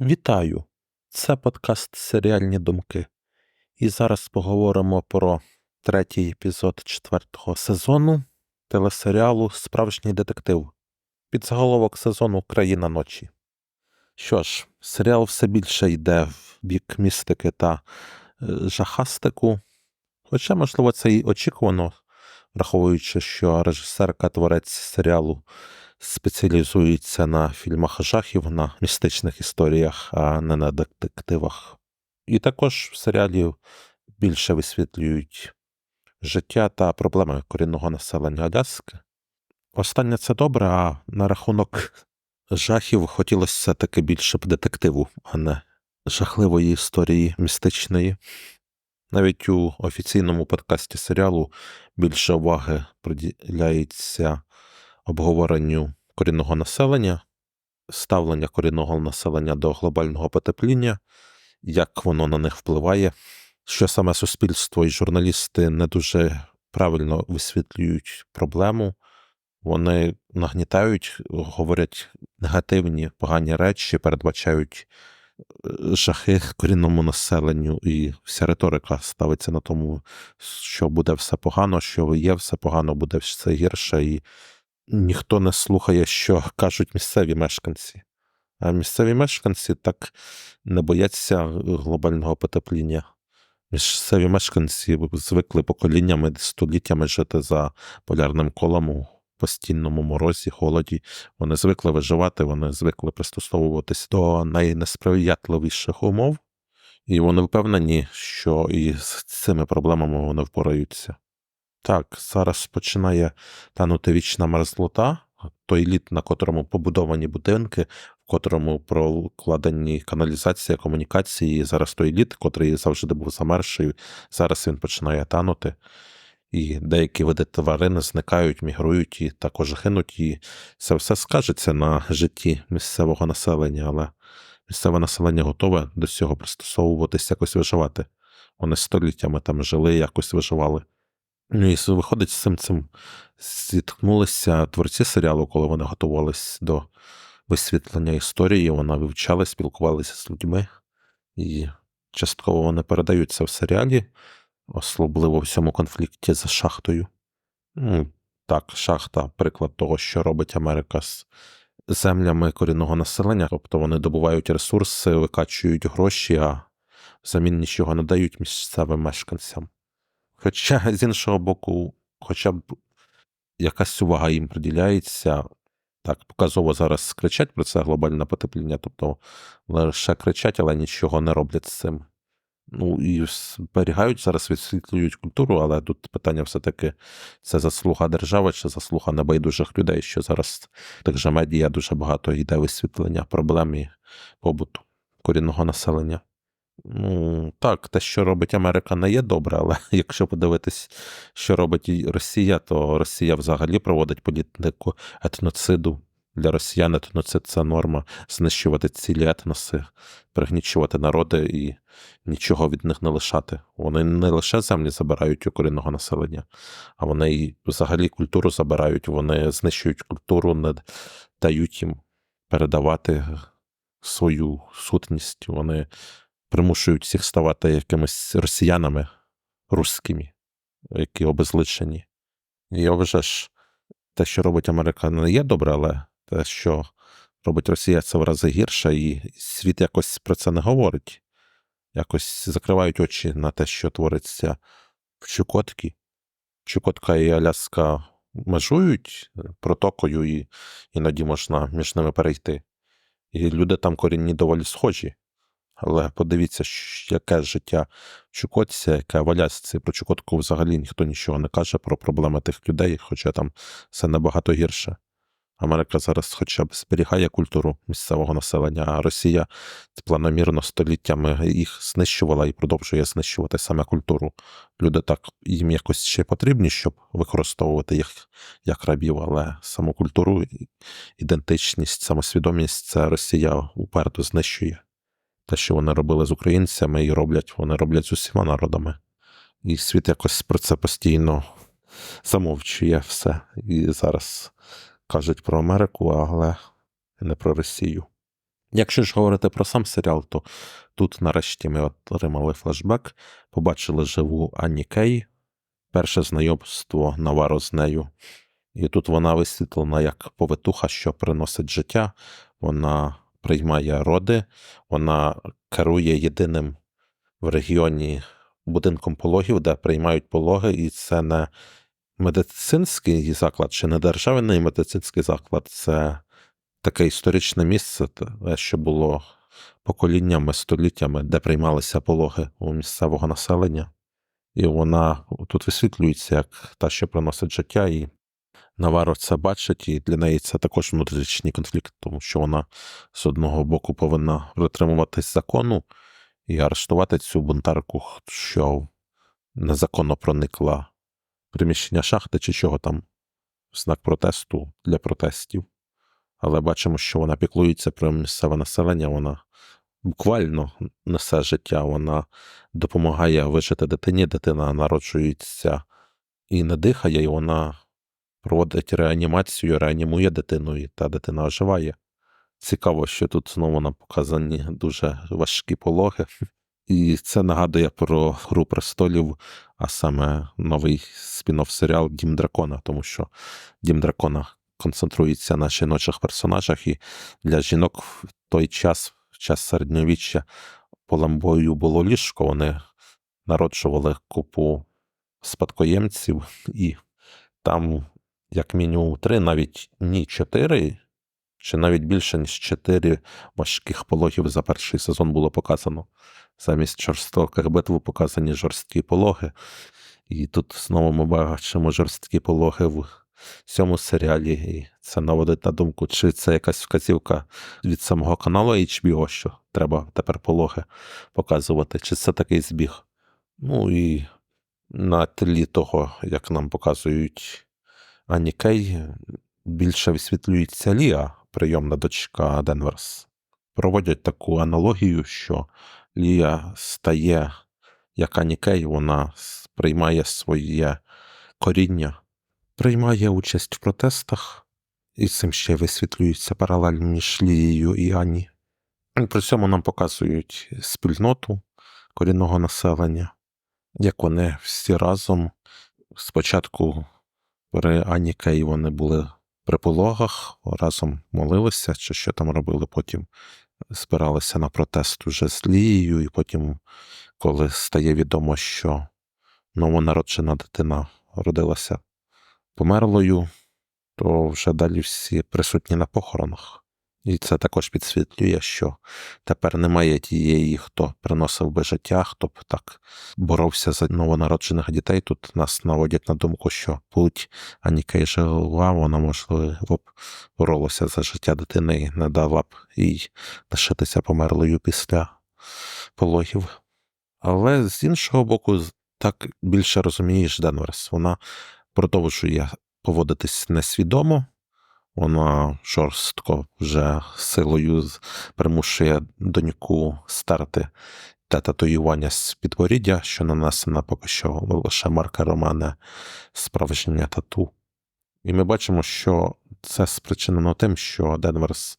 Вітаю! Це подкаст Серіальні думки. І зараз поговоримо про третій епізод четвертого сезону телесеріалу Справжній детектив. Підзаголовок сезону Країна ночі. Що ж, серіал все більше йде в бік містики та е, жахастику. Хоча, можливо, це і очікувано, враховуючи, що режисерка творець серіалу спеціалізується на фільмах жахів, на містичних історіях, а не на детективах. І також в серіалі більше висвітлюють життя та проблеми корінного населення Аляски. Останнє це добре, а на рахунок жахів хотілося все-таки більше б детективу, а не жахливої історії містичної. Навіть у офіційному подкасті серіалу більше уваги приділяється обговоренню корінного населення, ставлення корінного населення до глобального потепління, як воно на них впливає, що саме суспільство і журналісти не дуже правильно висвітлюють проблему, вони нагнітають, говорять негативні, погані речі, передбачають е, жахи корінному населенню, і вся риторика ставиться на тому, що буде все погано, що є все погано, буде все гірше, і ніхто не слухає, що кажуть місцеві мешканці. А місцеві мешканці так не бояться глобального потепління. Місцеві мешканці звикли поколіннями, століттями жити за полярним колом у постійному морозі, холоді. Вони звикли виживати, вони звикли пристосовуватись до найнесприятливіших умов, і вони впевнені, що і з цими проблемами вони впораються. Так, зараз починає танути вічна мерзлота, той лід, на котрому побудовані будинки, в котрому прокладені каналізація, комунікації. Зараз той лід, котрий завжди був замерший, зараз він починає танути. І деякі види тварини зникають, мігрують і також гинуть. І це все скажеться на житті місцевого населення, але місцеве населення готове до цього пристосовуватись, якось виживати. Вони століттями там жили, якось виживали. Ну, і виходить, з цим цим зіткнулися творці серіалу, коли вони готувалися до висвітлення історії, вони вивчали, спілкувалися з людьми, і частково вони передаються в серіалі, особливо в цьому конфлікті за шахтою. Ну, Так, шахта приклад того, що робить Америка з землями корінного населення, тобто вони добувають ресурси, викачують гроші, а взамін нічого не дають місцевим мешканцям. Хоча, з іншого боку, хоча б якась увага їм приділяється. Так, показово зараз кричать про це глобальне потепління, тобто лише кричать, але нічого не роблять з цим. Ну і зберігають зараз, відсвітлюють культуру, але тут питання все-таки це заслуга держави чи заслуга небайдужих людей, що зараз так же медіа дуже багато йде висвітлення проблем і побуту корінного населення. Ну, так, те, що робить Америка, не є добре, але якщо подивитись, що робить Росія, то Росія взагалі проводить політику етноциду. Для росіян етноцид це норма знищувати цілі етноси, пригнічувати народи і нічого від них не лишати. Вони не лише землі забирають у корінного населення, а вони і взагалі культуру забирають, вони знищують культуру, не дають їм передавати свою сутність. Вони примушують всіх ставати якимись росіянами русскими, які обезличені. І я вважаю, що те, що робить Америка, не є добре, але те, що робить Росія, це в рази гірше, і світ якось про це не говорить. Якось закривають очі на те, що твориться в Чукотці. Чукотка і Аляска межують протокою, і іноді можна між ними перейти. І люди там корінні доволі схожі. Але подивіться, яке життя Чукотця, яке валяться. Про Чукотку взагалі ніхто нічого не каже про проблеми тих людей, хоча там все набагато гірше. Америка зараз хоча б зберігає культуру місцевого населення, а Росія планомірно століттями їх знищувала і продовжує знищувати саме культуру. Люди так їм якось ще потрібні, щоб використовувати їх як рабів, але саму культуру, ідентичність, самосвідомість це Росія уперто знищує. Те, що вони робили з українцями і роблять, вони роблять з усіма народами. І світ якось про це постійно замовчує все. І зараз кажуть про Америку, але не про Росію. Якщо ж говорити про сам серіал, то тут нарешті ми отримали флешбек, побачили живу Анні Кей, перше знайомство Наваро з нею. І тут вона висвітлена як повитуха, що приносить життя, вона приймає роди, вона керує єдиним в регіоні будинком пологів, де приймають пологи, і це не медицинський заклад чи не державний медицинський заклад, це таке історичне місце, що було поколіннями, століттями, де приймалися пологи у місцевого населення. І вона тут висвітлюється як та, що приносить життя, і Наваро це бачить, і для неї це також внутрішній конфлікт, тому що вона з одного боку повинна притримуватись закону і арештувати цю бунтарку, що незаконно проникла приміщення шахти чи чого там, в знак протесту для протестів. Але бачимо, що вона піклується про місцеве населення, вона буквально несе життя, вона допомагає вижити дитині, дитина народжується і не дихає, і вона проводить реанімацію, реанімує дитину, і та дитина оживає. Цікаво, що тут знову нам показані дуже важкі пологи. І це нагадує про Гру престолів, а саме новий спін-офф серіал Дім Дракона, тому що Дім Дракона концентрується на жіночих персонажах, і для жінок в той час, в час середньовіччя, полем бою було ліжко, вони народжували купу спадкоємців, і там, як мінімум, три, навіть ні, чотири, чи навіть більше, ніж чотири важких пологів за перший сезон було показано. Замість жорстоких битв показані жорсткі пологи. І тут знову ми бачимо жорсткі пологи в цьому серіалі. І це наводить на думку, чи це якась вказівка від самого каналу HBO, що треба тепер пологи показувати, чи це такий збіг. Ну і на тлі того, як нам показують Ані Кей, більше висвітлюється Ліа, прийомна дочка Денверс. Проводять таку аналогію, що Лія стає, як Ані Кей, вона приймає своє коріння, приймає участь в протестах, і цим ще висвітлюється паралель між Лією і Ані. При цьому нам показують спільноту корінного населення, як вони всі разом спочатку при Ані Кей вони були при пологах, разом молилися, чи що там робили, потім збиралися на протест уже з Лією, і потім, коли стає відомо, що новонароджена дитина родилася померлою, то вже далі всі присутні на похоронах. І це також підсвітлює, що тепер немає тієї, хто приносив би життя, хто б так боровся за новонароджених дітей. Тут нас наводять на думку, що путь Анікей жила, вона, можливо, б боролася за життя дитини і не дала б їй лишитися померлою після пологів. Але з іншого боку, так більше розумієш Денверс. Вона продовжує поводитись несвідомо. Вона жорстко вже силою примушує доньку старти те татуювання з підборіддя, що нанесена поки що лише маркером, а не справжнє тату. І ми бачимо, що це спричинено тим, що Денверс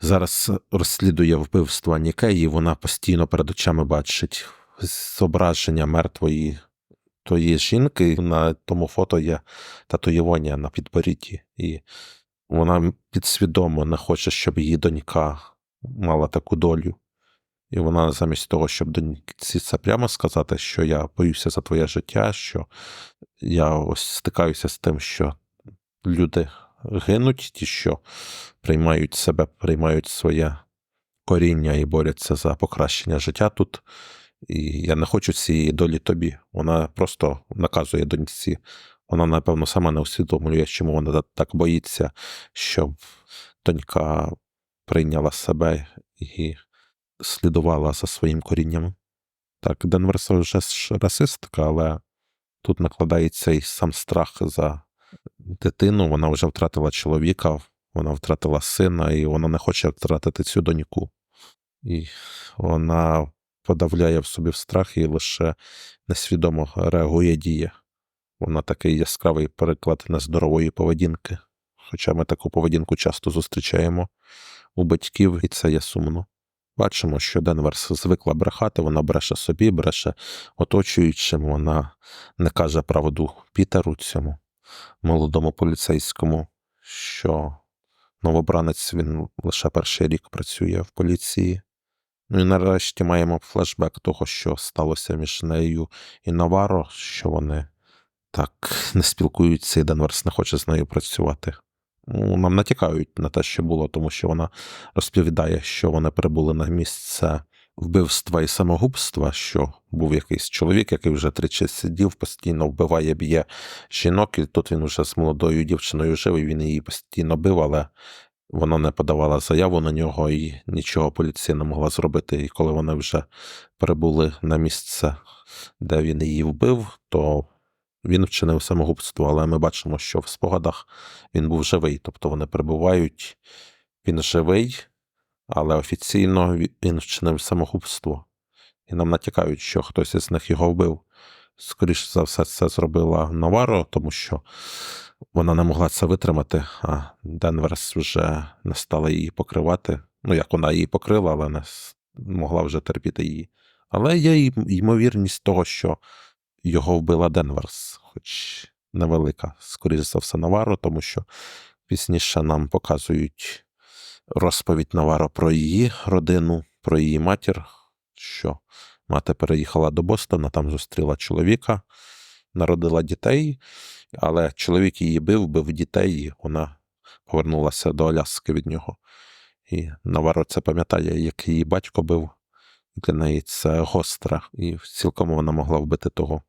зараз розслідує вбивство Нікеї, вона постійно перед очами бачить зображення мертвої тої жінки. На тому фото є татуювання на підборідді. І вона підсвідомо не хоче, щоб її донька мала таку долю. І вона замість того, щоб доньці це прямо сказати, що я боюся за твоє життя, що я ось стикаюся з тим, що люди гинуть, ті, що приймають себе, приймають своє коріння і борються за покращення життя тут. І я не хочу цієї долі тобі. Вона просто наказує доньці вона, напевно, сама не усвідомлює, чому вона так боїться, щоб донька прийняла себе і слідувала за своїм корінням. Так, Денверс вже ж расистка, але тут накладається і сам страх за дитину. Вона вже втратила чоловіка, вона втратила сина, і вона не хоче втратити цю доньку. І вона подавляє в собі страх і лише несвідомо реагує діє. Вона такий яскравий переклад нездорової поведінки. Хоча ми таку поведінку часто зустрічаємо у батьків, і це є сумно. Бачимо, що Денверс звикла брехати, вона бреше собі, бреше оточуючим, вона не каже правду Пітеру цьому молодому поліцейському, що новобранець він лише перший рік працює в поліції. Ну і нарешті маємо флешбек того, що сталося між нею і Наваро, що вони так не спілкуються, і Денверс не хоче з нею працювати. Ну, Нам натякають на те, що було, тому що вона розповідає, що вони прибули на місце вбивства і самогубства, що був якийсь чоловік, який вже тричі сидів, постійно вбиває, б'є жінок, і тут він вже з молодою дівчиною жив, і він її постійно бив, але вона не подавала заяву на нього, і нічого поліція не могла зробити. І коли вони вже прибули на місце, де він її вбив, то він вчинив самогубство, але ми бачимо, що в спогадах він був живий. Тобто вони перебувають, він живий, але офіційно він вчинив самогубство. І нам натякають, що хтось із них його вбив. Скоріше за все, це зробила Наваро, тому що вона не могла це витримати, а Денверс вже не стала її покривати. Ну, як вона її покрила, але не могла вже терпіти її. Але є ймовірність того, що його вбила Денверс, хоч невелика, скоріше за все, Наваро, тому що пізніше нам показують розповідь Наваро про її родину, про її матір, що мати переїхала до Бостона, там зустріла чоловіка, народила дітей, але чоловік її бив, бив дітей, і вона повернулася до Аляски від нього. І Наваро це пам'ятає, як її батько бив. Для неї це гостра, і цілком вона могла вбити того.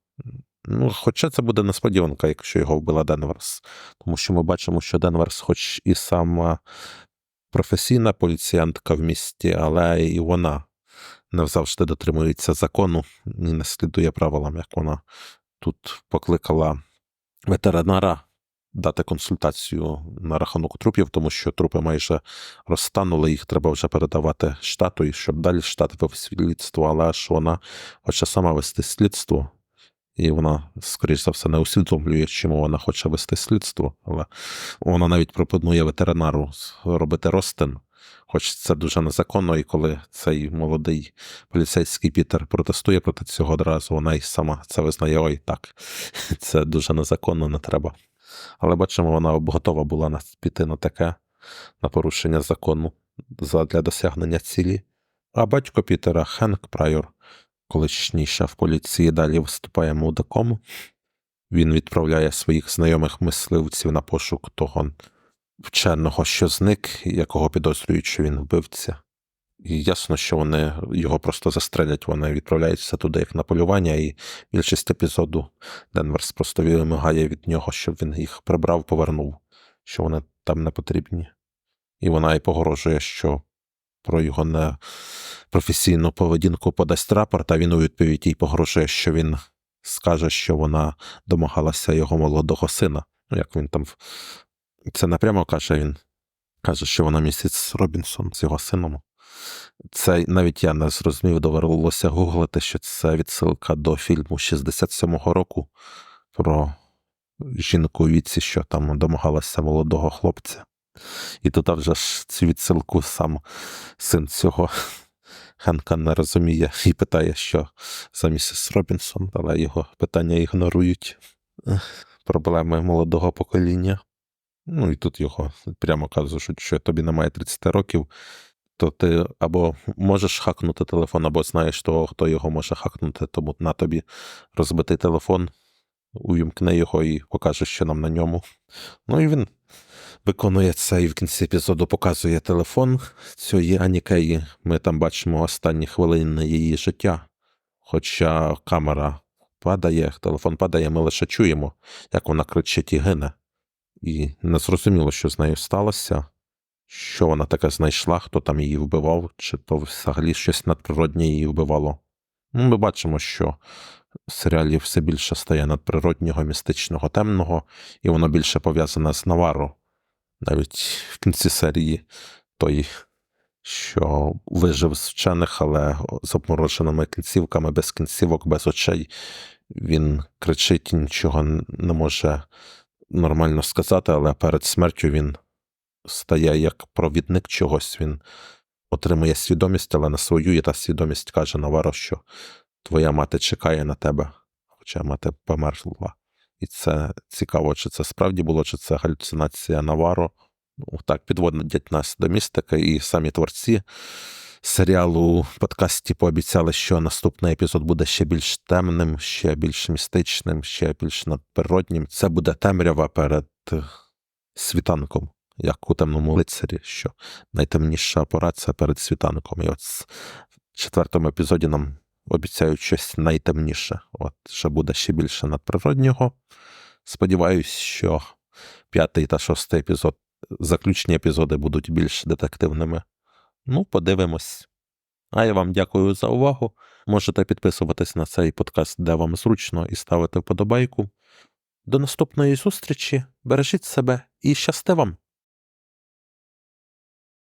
Ну, Хоча це буде несподіванка, якщо його вбила Денверс. Тому що ми бачимо, що Денверс, хоч і сама професійна поліціянтка в місті, але і вона не завжди дотримується закону і не слідує правилам, як вона тут покликала ветеринара дати консультацію на рахунок трупів, тому що трупи майже розтанули, їх треба вже передавати штату, і щоб далі штат вив слідство, але ж вона хоче сама вести слідство. І вона, скоріш за все, не усвідомлює, чому вона хоче вести слідство, але вона навіть пропонує ветеринару робити розтин, хоч це дуже незаконно, і коли цей молодий поліцейський Пітер протестує проти цього одразу, вона й сама це визнає, ой, так, це дуже незаконно, не треба. Але бачимо, вона готова була піти на таке, на порушення закону для досягнення цілі. А батько Пітера Хенк Прайор колишній шеф поліції далі виступає мудаком. Він відправляє своїх знайомих мисливців на пошук того вченого, що зник, якого підозрюють, що він вбивця. І ясно, що вони його просто застрелять, вони відправляються туди як на полювання, і більшість епізоду Денверс просто вимагає від нього, щоб він їх прибрав, повернув, що вони там не потрібні. І вона й погрожує, що про його непрофесійну поведінку подасть рапорт, а він у відповідь їй погрожує, що він скаже, що вона домагалася його молодого сина. Ну, як він там це напрямо каже, він каже, що вона місяць Робінсон з його сином. Це навіть я не зрозумів, довелося гуглити, що це відсилка до фільму 67-го року про жінку у віці, що там домагалася молодого хлопця. І тут вже ж цю відсилку сам син цього Хенка не розуміє і питає, що за місіс Робінсон, але його питання ігнорують проблеми молодого покоління. Ну і тут його прямо кажуть, що тобі немає 30 років, то ти або можеш хакнути телефон, або знаєш того, хто його може хакнути, тому на тобі розбитий телефон, увімкни його і покаже, що нам на ньому. Ну і він виконує це і в кінці епізоду показує телефон цієї Анікеї. Ми там бачимо останні хвилини її життя. Хоча камера падає, телефон падає, ми лише чуємо, як вона кричить і гине. І не зрозуміло, що з нею сталося, що вона таке знайшла, хто там її вбивав, чи то взагалі щось надприроднє її вбивало. Ну, Ми бачимо, що в серіалі все більше стає надприроднього, містичного, темного, і воно більше пов'язане з Наваро. Навіть в кінці серії той, що вижив з вчених, але з обмороженими кінцівками, без кінцівок, без очей, він кричить нічого не може нормально сказати, але перед смертю він стає як провідник чогось. Він отримує свідомість, але на свою і та свідомість каже Наваро, що твоя мати чекає на тебе, хоча мати померла. І це цікаво, чи це справді було, чи це галюцинація Наваро. Ну, так, підводять нас до містики, і самі творці серіалу подкасті пообіцяли, що наступний епізод буде ще більш темним, ще більш містичним, ще більш надприроднім. Це буде темрява перед е, світанком, як у темному лицарі, що найтемніша пора це перед світанком. І от в четвертому епізоді нам обіцяють щось найтемніше. От що буде ще більше надприроднього. Сподіваюсь, що п'ятий та шостий епізод, заключні епізоди будуть більш детективними. Ну, подивимось. А я вам дякую за увагу. Можете підписуватись на цей подкаст, де вам зручно, і ставити вподобайку. До наступної зустрічі. Бережіть себе і щасти вам!